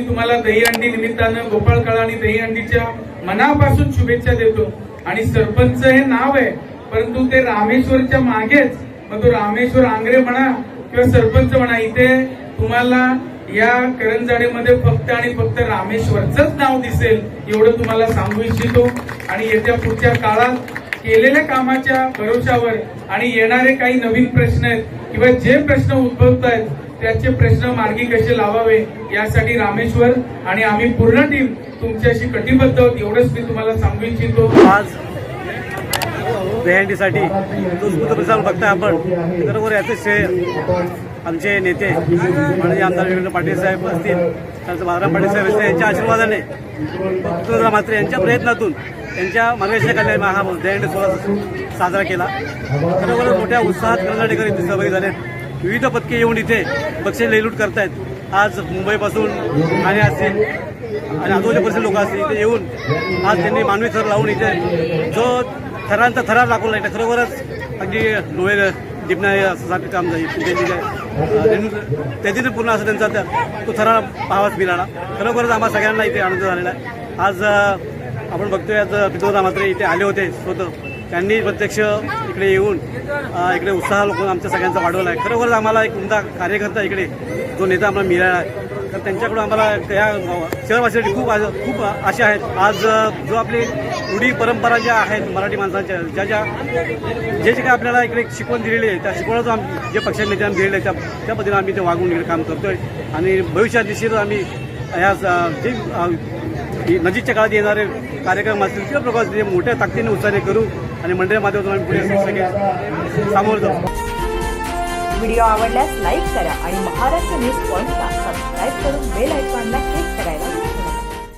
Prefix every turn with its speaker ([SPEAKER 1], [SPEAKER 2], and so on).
[SPEAKER 1] मी तुम्हाला दहीहंडी निमित्तानं गोपाळ काळा आणि दहीहंडीच्या मनापासून शुभेच्छा देतो. आणि सरपंच हे नाव आहे परंतु ते रामेश्वरच्या मागेच. मग तो रामेश्वर आंग्रे म्हणा किंवा सरपंच म्हणा इथे तुम्हाला या करंजाडेमध्ये फक्त आणि फक्त रामेश्वरचंच नाव दिसेल एवढं तुम्हाला सांगू इच्छितो. आणि येत्या पुढच्या काळात केलेल्या कामाच्या भरोशावर आणि येणारे काही नवीन प्रश्न आहेत किंवा जे प्रश्न उद्भवत आहेत त्याचे प्रश्न मार्गी कसे लावावे यासाठी रामेश्वर आणि आम्ही पूर्ण टीम तुमच्याशी कटिबद्ध आहोत. एवढंच मी तुम्हाला सांगू इच्छितो.
[SPEAKER 2] आज दहीहंडीसाठी जो बघताय आपण. बरोबर याचे श्रेय आमचे नेते माननीय आमदार रवींद्र पाटील साहेब असतील त्यांचं बालराम पाटील साहेब असतील यांच्या आशीर्वादाने पुत्रदा मात्र यांच्या प्रयत्नातून त्यांच्या मार्गदर्शनाखाली हा दहीहंडी सोहळा साजरा केला. बरोबर मोठ्या उत्साहात कर्नाटकर इथे सहभागी झाले. विविध पदके येऊन इथे बक्षीस लयलूट करतायत. आज मुंबईपासून ठाणे असतील आणि आजूबाजूच्या परिसर लोक असतील इथे येऊन आज त्यांनी मानवी थर लावून इथे जो थरांचा थरार दाखवला आहे खरोखरच अगदी डोळे टिपणं असं काम जाईल त्यांनी त्याची पूर्ण असं त्यांचा तो थरार पाहावाच मिळाला. खरोखरच आम्हाला सगळ्यांना इथे आनंद झालेला आहे. आज आपण बघतोय आज पितोदा मात्र इथे आले होते स्वतः. त्यांनी प्रत्यक्ष इकडे येऊन इकडे उत्साह लोक आमच्या सगळ्यांचा वाढवला आहे खरोखरच आम्हाला एक उमदा कार्यकर्ता इकडे जो नेता आम्हाला मिळाला आहे. तर त्यांच्याकडून आम्हाला या शहरवासियांसाठी खूप आज- खूप आशा आहेत. आज जो आपली रूढी परंपरा ज्या आहेत मराठी माणसांच्या ज्या ज्या जे जे काय आपल्याला इकडे शिकवण दिलेली आहे त्या शिकवणाचं आम जे पक्ष नेत्यांनी दिलेलं आहे त्या त्या पद्धतीने आम्ही ते वागून इकडे काम करतोय. आणि भविष्यात निश्चितच आम्ही ह्या जे नजीकच्या काळात येणारे कार्यक्रम असतील किंवा प्रकाश जे मोठ्या ताकदीने उत्साहाने करू आणि मंडळी माध्यमातून आम्ही पुढे सगळे सामोर जाऊ.
[SPEAKER 3] व्हिडिओ आवडल्यास लाईक करा आणि महाराष्ट्र न्यूज पॉइंटला सबस्क्राईब करून बेल आयकॉनला क्लिक करायला